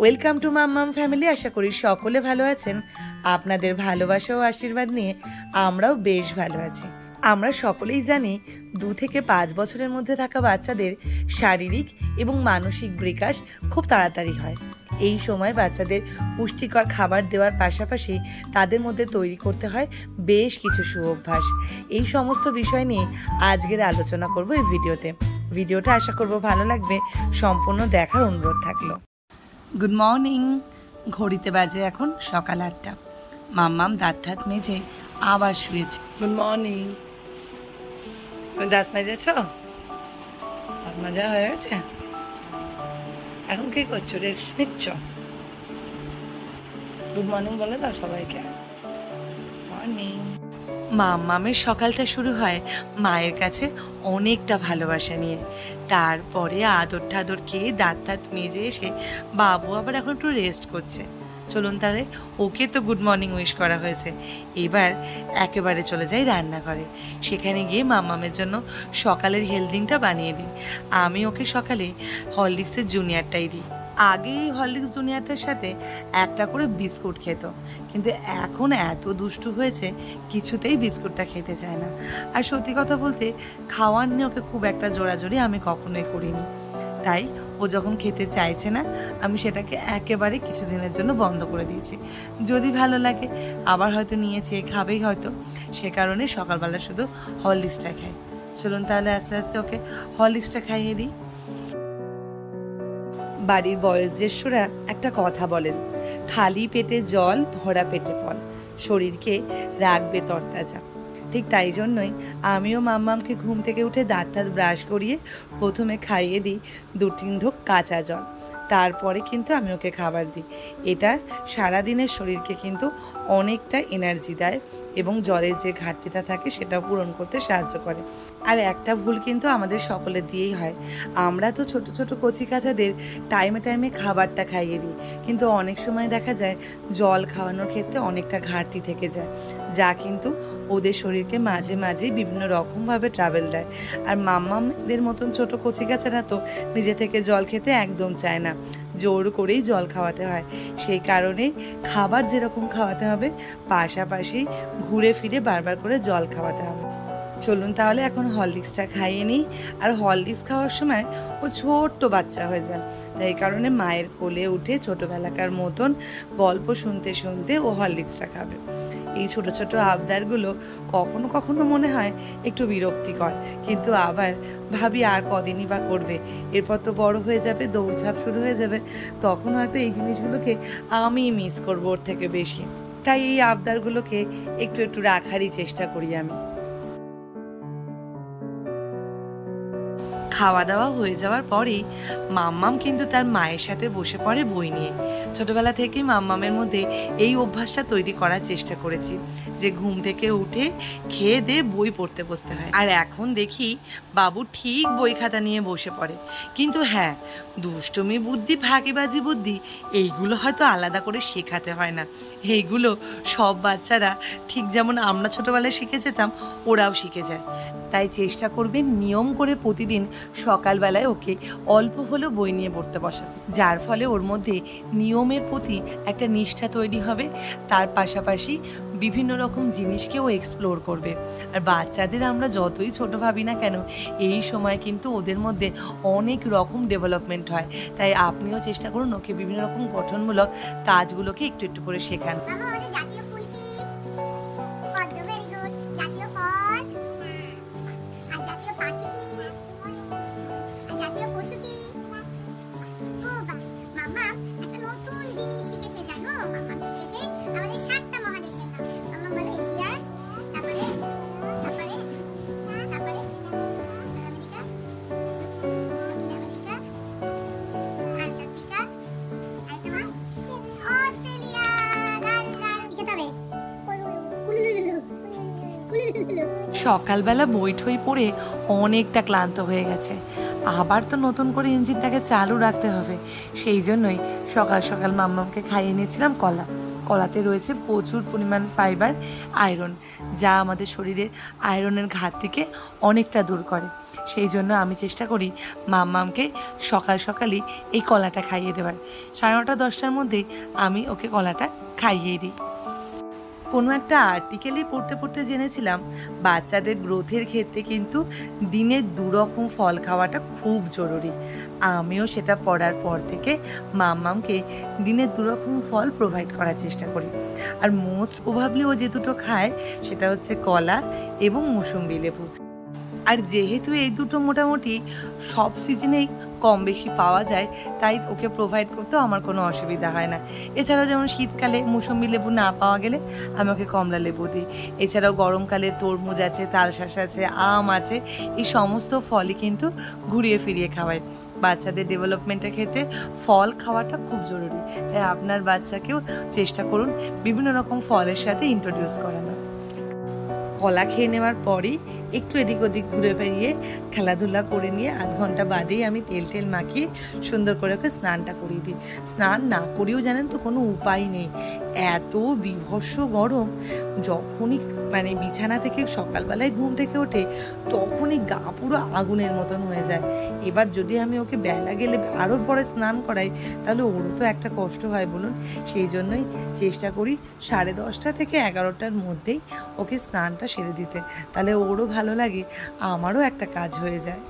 Welcome to Mammam family আশা করি সকলে ভালো আছেন। আপনাদের ভালোবাসা ও আশীর্বাদ নিয়ে আমরাও বেশ ভালো আছি। আমরা সকলেই জানি দু থেকে পাঁচ বছরের মধ্যে থাকা বাচ্চাদের শারীরিক এবং মানসিক বিকাশ খুব তাড়াতাড়ি হয়। এই সময় বাচ্চাদের পুষ্টিকর খাবার দেওয়ার পাশাপাশি তাদের মধ্যে তৈরি করতে হয় বেশ কিছু সুঅভ্যাস। এই সমস্ত বিষয় নিয়ে আজকের আলোচনা করব এই ভিডিওতে। ভিডিওটা আশা করব ভালো লাগবে। সম্পূর্ণ দেখার অনুরোধ থাকল। গুড মর্নিং ঘড়িতে বাজে এখন সকাল আটটা। মাম্মাম দাঁত ঠাত মেজে আবার শুয়েছে। গুড মর্নিং তুমি দাঁত মেজেছ? দাঁত মাজা হয়ে গেছে? এখন কি করছ? রেস্ট নিচ্ছ? গুড মর্নিং বলে দাও সবাইকে। মর্নিং মাম্মামের সকালটা শুরু হয় মায়ের কাছে অনেকটা ভালোবাসা নিয়ে। তারপরে আদর ঠাদর খেয়ে দাঁত দাঁত মেজে এসে বাবু আবার এখন একটু রেস্ট করছে। চলুন তাহলে, ওকে তো গুড মর্নিং উইশ করা হয়েছে। এবার একেবারে চলে যাই রান্নাঘরে। সেখানে গিয়ে মাম্মামের জন্য সকালের হেলদিংটা বানিয়ে দিই। আমি ওকে সকালে হরলিক্সের জুনিয়রটাই দিই। আগে এই হরলিক্স জুনিয়রটার সাথে একটা করে বিস্কুট খেত। কিন্তু এখন এত দুষ্টু হয়েছে, কিছুতেই বিস্কুটটা খেতে চায় না। আর সত্যি কথা বলতে, খাওয়ার নিয়ে ওকে খুব একটা জোরাজোরি আমি কখনোই করিনি। তাই ও যখন খেতে চাইছে না, আমি সেটাকে একেবারে কিছুদিনের জন্য বন্ধ করে দিয়েছি। যদি ভালো লাগে, আবার হয়তো নিয়েছে খাবেই হয়তো। সে কারণে সকালবেলা শুধু হরলিক্সটা খাই। চলুন তাহলে আস্তে আস্তে ওকে হরলিক্সটা খাইয়ে দিই। বাড়ির বয়োজ্যেষ্ঠরা একটা কথা বলেন, খালি পেটে জল, ভরা পেটে ফল। শরীরকে রাখবে তরতাজা। ঠিক তাই জন্যই আমিও মাম্মামকে ঘুম থেকে উঠে দাঁত দাঁত ব্রাশ করিয়ে প্রথমে খাইয়ে দিই দু তিন ঢোক কাঁচা জল। তারপরে কিন্তু আমি ওকে খাবার দিই। এটা সারাদিনের শরীরকে কিন্তু অনেকটা এনার্জি দেয় এবং জলের যে ঘাটতিটা থাকে সেটা পূরণ করতে সাহায্য করে। আর একটা ভুল কিন্তু আমাদের সকলের দিয়েই হয়। আমরা তো ছোট ছোট কচি কাচাদের টাইমে টাইমে খাবারটা খাইয়ে দিই। কিন্তু অনেক সময় দেখা যায় জল খাওয়ানোর ক্ষেত্রে অনেকটা ঘাটতি থেকে যায়, যা কিন্তু ওদের শরীরকে মাঝে মাঝেই বিভিন্ন রকমভাবে ট্রাভেল দেয়। আর মাম্মামদের মতন ছোট কচি কাচারা তো নিজে থেকে জল খেতে একদম চায় না। জোর করেই জল খাওয়াতে হয়। সেই কারণে খাবার যেরকম খাওয়াতে হবে, পাশাপাশি ঘুরে ফিরে বারবার করে জল খাওয়াতে হবে। চলুন তাহলে এখন হরলিক্সটা খাইয়ে নিই। আর হরলিক্স খাওয়ার সময় ও ছোট্ট বাচ্চা হয়ে যায়। তাই কারণে মায়ের কোলে উঠে ছোটোবেলাকার মতন গল্প শুনতে শুনতে ও হরলিক্সটা খাবে। এই ছোট ছোট আবদারগুলো কখনো কখনো মনে হয় একটু বিরক্তিকর। কিন্তু আবার ভাবি আর কদিনই বা করবে। এরপর তো বড় হয়ে যাবে, দৌড়ঝাঁপ শুরু হয়ে যাবে। তখন হয়তো এই জিনিসগুলোকে আমি মিস করব ওর থেকে বেশি। তাই এই আবদারগুলোকে একটু একটু রাখারই চেষ্টা করি আমি। খাওয়া দাওয়া হয়ে যাওয়ার পরেই মাম্মাম কিন্তু তার মায়ের সাথে বসে পড়ে বই নিয়ে। ছোটবেলা থেকেই মাম্মামের মধ্যে এই অভ্যাসটা তৈরি করার চেষ্টা করেছি যে ঘুম থেকে উঠে খেয়ে দিয়ে বই পড়তে বসতে হয়। আর এখন দেখি বাবু ঠিক বই খাতা নিয়ে বসে পড়ে। কিন্তু হ্যাঁ দুষ্টমি বুদ্ধি, ফাঁকিবাজি বুদ্ধি, এইগুলো হয়তো আলাদা করে শেখাতে হয় না। এইগুলো সব বাচ্চারা ঠিক যেমন আমরা ছোটোবেলায় শিখে যেতাম, ওরাও শিখে যায়। তাই চেষ্টা করবেন নিয়ম করে প্রতিদিন সকালবেলায় ওকে অল্প হলেও বই নিয়ে পড়তে বসাতে যার ফলে ওর মধ্যে নিয়মের প্রতি একটা নিষ্ঠা তৈরি হবে। তার পাশাপাশি বিভিন্ন রকম জিনিসকেও এক্সপ্লোর করবে। আর বাচ্চাদের আমরা যতই ছোট ভাবি না কেন, এই সময় কিন্তু ওদের মধ্যে অনেক রকম ডেভেলপমেন্ট হয়। তাই আপনিও চেষ্টা করুন ওকে বিভিন্ন রকম গঠনমূলক কাজগুলোকে একটু একটু করে শেখান। সকালবেলা বই ঠই পড়ে অনেকটা ক্লান্ত হয়ে গেছে। আবার তো নতুন করে ইঞ্জিনটাকে চালু রাখতে হবে। সেই জন্যই সকাল সকাল মাম্মামকে খাইয়ে নিয়েছিলাম কলা। কলাতে রয়েছে প্রচুর পরিমাণ ফাইবার, আয়রন, যা আমাদের শরীরের আয়রনের ঘাটতিকে অনেকটা দূর করে। সেই জন্য আমি চেষ্টা করি মাম্মামকে সকাল সকালই এই কলাটা খাইয়ে দেওয়ার। সাড়ে নটা দশটার মধ্যেই আমি ওকে কলাটা খাইয়ে দিই। কোনো একটা আর্টিকেলে পড়তে পড়তে জেনেছিলাম, বাচ্চাদের গ্রোথের ক্ষেত্রে কিন্তু দিনে দুরকম ফল খাওয়াটা খুব জরুরি। আমিও সেটা পড়ার পর থেকে মাম্মামকে দিনে দুরকম ফল প্রোভাইড করার চেষ্টা করি। আর মোস্ট প্রভাবলি ও যে দুটো খায়, সেটা হচ্ছে কলা এবং মুসুম্বি লেবু। আর যেহেতু এই দুটো মোটামুটি সব সিজনেই কম বেশি পাওয়া যায়, তাই ওকে প্রোভাইড করতেও আমার কোনো অসুবিধা হয় না। এছাড়াও যেমন শীতকালে মুসম্বি লেবু না পাওয়া গেলে আমি ওকে কমলা লেবু দিই। এছাড়াও গরমকালে তরমুজ আছে, তালশাঁস আছে, আম আছে, এই সমস্ত ফলই কিন্তু ঘুরিয়ে ফিরিয়ে খাওয়ায় বাচ্চাদের ডেভেলপমেন্টের ক্ষেত্রে ফল খাওয়াটা খুব জরুরি। তাই আপনার বাচ্চাকেও চেষ্টা করুন বিভিন্ন রকম ফলের সাথে ইন্ট্রোডিউস করানো কলা খেয়ে নেওয়ার পরই একটু এদিক ওদিক ঘুরে বেরিয়ে খেলাধুলা করে নিয়ে আধ ঘণ্টা বাদেই আমি তেল টেল মাখিয়ে সুন্দর করে ওকে স্নানটা করিয়ে দিই। স্নান না করেও জানেন তো কোনো উপায় নেই। এত বিভৎস গরম, যখনই মানে বিছানা থেকে সকালবেলায় ঘুম থেকে ওঠে, তখনই গা পুরো আগুনের মতন হয়ে যায়। এবার যদি আমি ওকে বেলা গেলে আরও পরে স্নান করাই, তাহলে ওরও তো একটা কষ্ট হয় বলুন। সেই জন্যই চেষ্টা করি সাড়ে দশটা থেকে এগারোটার মধ্যেই ওকে স্নানটা সেরে দিতে। তাহলে ওরও ভালো লাগে, আমারও একটা কাজ হয়ে যায়।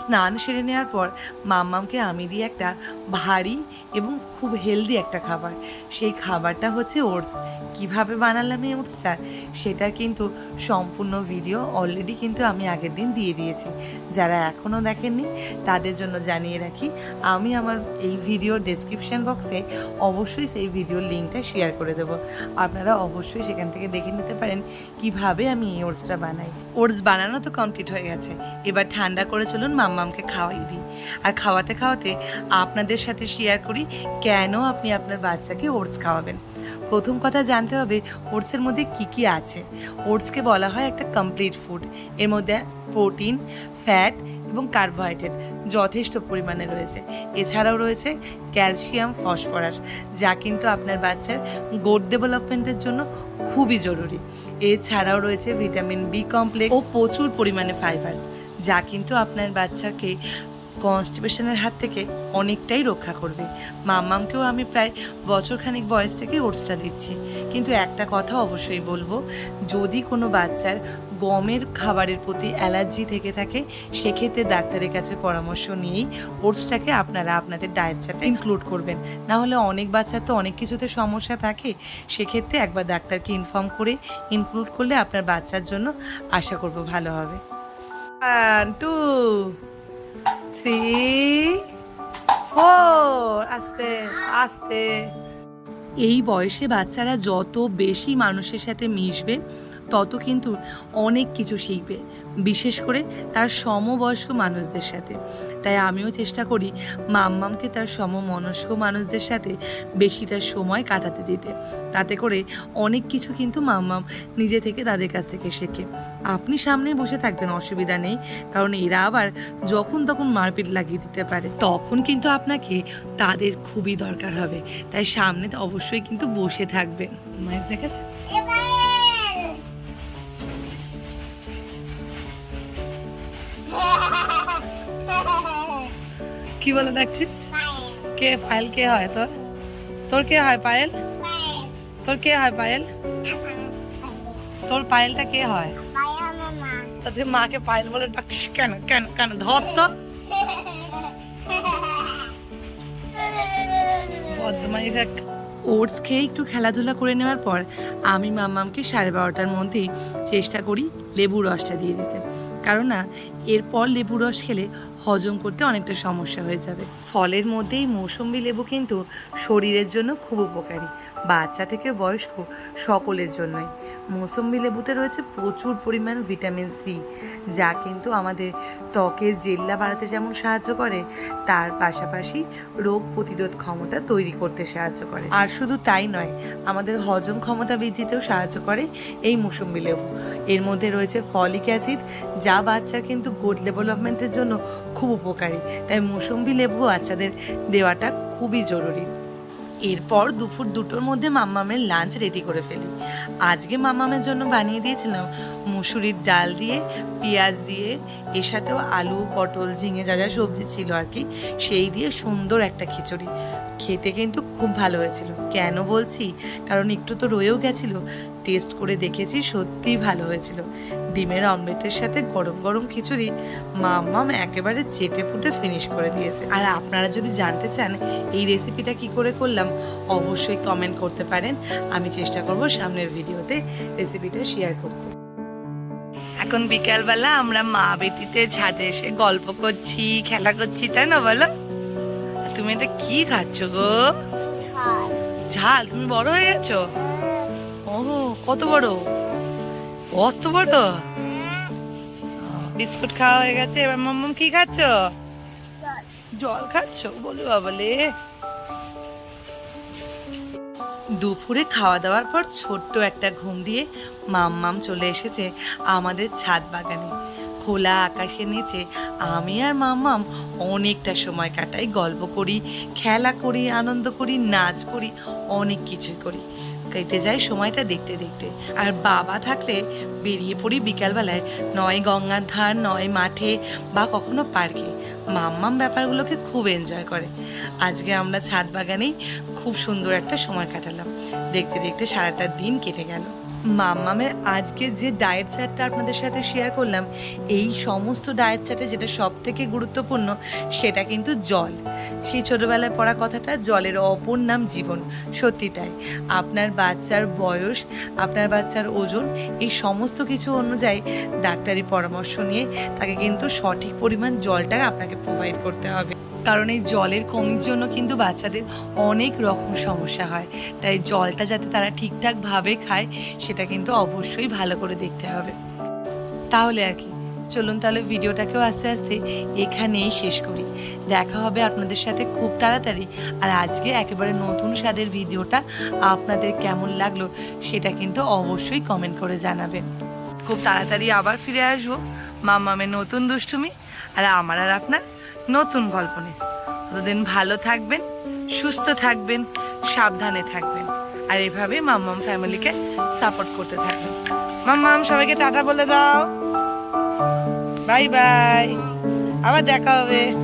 স্নান সেরে নেওয়ার পর মাম্মামকে আমি দিই একটা ভারী এবং খুব হেলদি একটা খাবার। সেই খাবারটা হচ্ছে ওটস। কীভাবে বানালাম এই ওটসটা সেটা কিন্তু সম্পূর্ণ ভিডিও অলরেডি কিন্তু আমি আগের দিন দিয়ে দিয়েছি। যারা এখনও দেখেননি, তাদের জন্য জানিয়ে রাখি, আমি আমার এই ভিডিও ডেসক্রিপশন বক্সে অবশ্যই সেই ভিডিওর লিঙ্কটা শেয়ার করে দেবো। আপনারা অবশ্যই সেখান থেকে দেখে নিতে পারেন কীভাবে আমি এই ওটসটা বানাই। ওটস বানানো তো কমপ্লিট হয়ে গেছে। এবার ঠান্ডা করে চলুন মাম্মামকে খাওয়াই দিই। আর খাওয়াতে খাওয়াতে আপনাদের সাথে শেয়ার করি, কেন আপনি আপনার বাচ্চাকে ওটস খাওয়াবেন। প্রথম কথা জানতে হবে, ওটসের মধ্যে কি কি আছে? ওটসকে বলা হয় একটা কমপ্লিট ফুড এর মধ্যে প্রোটিন ফ্যাট এবং কার্বোহাইড্রেট যথেষ্ট পরিমাণে রয়েছে। এছাড়াও রয়েছে ক্যালসিয়াম ফসফরাস যা কিন্তু আপনার বাচ্চার গোড ডেভেলপমেন্টের জন্য খুবই জরুরি। এছাড়াও রয়েছে ভিটামিন বি কমপ্লেক্স ও প্রচুর পরিমাণে ফাইবার যা কিন্তু আপনার বাচ্চাকে কনস্টিপেশনের হাত থেকে অনেকটাই রক্ষা করবে। মাম্মামকেও আমি প্রায় বছরখানিক বয়স থেকে ওটসটা দিচ্ছি। কিন্তু একটা কথা অবশ্যই বলব, যদি কোনো বাচ্চার গমের খাবারের প্রতি অ্যালার্জি থেকে থাকে, সেক্ষেত্রে ডাক্তারের কাছে পরামর্শ নিয়েই ওটসটাকে আপনারা আপনাদের ডায়েট চার্টে ইনক্লুড করবেন। না হলে অনেক বাচ্চার তো অনেক কিছুতে সমস্যা থাকে, সেক্ষেত্রে একবার ডাক্তারকে ইনফর্ম করে ইনক্লুড করলে আপনার বাচ্চার জন্য আশা করব ভালো হবে। টু থ্রি ফোর আস্তে আস্তে। এই বয়সে বাচ্চারা যত বেশি মানুষের সাথে মিশবে তত কিন্তু অনেক কিছু শিখবে, বিশেষ করে তার সমবয়স্ক মানুষদের সাথে। তাই আমিও চেষ্টা করি মাম্মামকে তার সমমনস্ক মানুষদের সাথে বেশিটা সময় কাটাতে দিতে। তাতে করে অনেক কিছু কিন্তু মাম্মাম নিজে থেকে তাদের কাছ থেকে শেখে। আপনি সামনে বসে থাকবেন, অসুবিধা নেই। কারণ এরা আবার যখন তখন মারপিট লাগিয়ে দিতে পারে। তখন কিন্তু আপনাকে তাদের খুবই দরকার হবে। তাই সামনে তো অবশ্যই কিন্তু বসে থাকবেন। মায়ের দেখা কি বলে ডাকছিস কে পায়েল কে হয় তোর? তোর কে হয় পায়েল? তোর কে হয় পায়েল? তোর পায়েলটা কে হয়? তা তুই মাকে পায়েল বলে ডাকছিস কেন? কেন কেন? ধর তো। বদমাইশ এক। ওটস খেয়ে একটু খেলাধুলা করে নেওয়ার পর আমি মাম্মামকে সাড়ে বারোটার মধ্যেই চেষ্টা করি লেবু রসটা দিয়ে দিতে। কারণ না এরপর লেবু রস খেলে হজম করতে অনেকটা সমস্যা হয়ে যাবে। ফলের মধ্যেই মৌসুম্বি লেবু কিন্তু শরীরের জন্য খুব উপকারী, বাচ্চা থেকে বয়স্ক সকলের জন্যই। মৌসুম্বি লেবুতে রয়েছে প্রচুর পরিমাণ ভিটামিন সি, যা কিন্তু আমাদের ত্বকের জেল্লা বাড়াতে যেমন সাহায্য করে, তার পাশাপাশি রোগ প্রতিরোধ ক্ষমতা তৈরি করতে সাহায্য করে। আর শুধু তাই নয়, আমাদের হজম ক্ষমতা বৃদ্ধিতেও সাহায্য করে এই মৌসুম্বি লেবু। এর মধ্যে রয়েছে ফলিক অ্যাসিড, যা বাচ্চার কিন্তু গুড ডেভেলপমেন্টের জন্য খুব উপকারী। তাই মৌসুম্বি লেবু বাচ্চাদের দেওয়াটা খুবই জরুরি। এরপর দুপুর দুটোর মধ্যে মাম্মামের লাঞ্চ রেডি করে ফেলি। আজকে মাম্মামের জন্য বানিয়ে দিয়েছিলাম মুসুরির ডাল দিয়ে, পেঁয়াজ দিয়ে, এর সাথেও আলু, পটল, ঝিঙে, যা যা সবজি ছিল আর কি, সেই দিয়ে সুন্দর একটা খিচুড়ি। খেতে কিন্তু খুব ভালো হয়েছিল। কেন বলছি? কারণ একটু তো রয়েও গেছিল। টেস্ট করে দেখেছি সত্যিই ভালো হয়েছিল। ডিমের অমলেটের সাথে গরম গরম খিচুড়ি মাম্মাম একেবারে চেটে ফুটে ফিনিশ করে দিয়েছে। আর আপনারা যদি জানতে চান এই রেসিপিটা কি করে করলাম অবশ্যই কমেন্ট করতে পারেন। আমি চেষ্টা করব সামনের ভিডিওতে রেসিপিটা শেয়ার করতে। এখন বিকালবেলা আমরা মা বেটিতে ছাদে এসে গল্প করছি খেলা করছি তাই না বলো? তুমি এটা কি খাচ্ছ গো? ঝাল। তুমি বড় হয়ে গেছো? ও কত বড়? কত বড়? বিস্কুট খাওয়া হয়ে গেছে, এবার মাম্মাম কি খাচ্ছ? জল খাচ্ছ? বলো বাবলে। দুপুরে খাওয়া দাওয়ার পর ছোট্ট একটা ঘুম দিয়ে মাম্মাম চলে এসেছে আমাদের ছাদ বাগানে। খোলা আকাশের নিচে আমি আর মাম্মাম অনেকটা সময় কাটাই, গল্প করি, খেলা করি, আনন্দ করি, নাচ করি, অনেক কিছুই করি। কেটে যায় সময়টা দেখতে দেখতে। আর বাবা থাকলে বেরিয়ে পড়ি বিকালবেলায়। নয় গঙ্গার ধার, নয় মাঠে বা কখনো পার্কে। মাম্মাম ব্যাপারগুলোকে খুব এনজয় করে। আজকে আমরা ছাদ বাগানেই খুব সুন্দর একটা সময় কাটালাম। দেখতে দেখতে সারাটা দিন কেটে গেল। মাম্মামের আজকে যে ডায়েট চার্টটা আপনাদের সাথে শেয়ার করলাম, এই সমস্ত ডায়েট চার্টে যেটা সব থেকে গুরুত্বপূর্ণ, সেটা কিন্তু জল। সেই ছোটোবেলায় পড়া কথাটা, জলের অপর নাম জীবন। সত্যি তাই। আপনার বাচ্চার বয়স, আপনার বাচ্চার ওজন, এই সমস্ত কিছু অনুযায়ী ডাক্তারি পরামর্শ নিয়ে তাকে কিন্তু সঠিক পরিমাণ জলটা আপনাকে প্রোভাইড করতে হবে। কারণ এই জলের কমির জন্য কিন্তু বাচ্চাদের অনেক রকম সমস্যা হয়। তাই জলটা যাতে তারা ঠিকঠাকভাবে খায়, সেটা কিন্তু অবশ্যই ভালো করে দেখতে হবে। তাহলে আর কি, চলুন তাহলে ভিডিওটাকেও আস্তে আস্তে এখানেই শেষ করি। দেখা হবে আপনাদের সাথে খুব তাড়াতাড়ি। আর আজকে একেবারে নতুন স্বাদের ভিডিওটা আপনাদের কেমন লাগল, সেটা কিন্তু অবশ্যই কমেন্ট করে জানাবেন। খুব তাড়াতাড়ি আবার ফিরে আসব। মামামের নতুন দুষ্টুমি, আর আমার আর আপনার নতুন গল্প নিয়ে ততদিন ভালো থাকবেন, সুস্থ থাকবেন, সাবধানে থাকবেন। আর এভাবে মাম্মাম ফ্যামিলিকে সাপোর্ট করতে থাকবেন। মাম্মাম, সবাইকে টাটা বলে দাও। Bye bye. আবার দেখা হবে।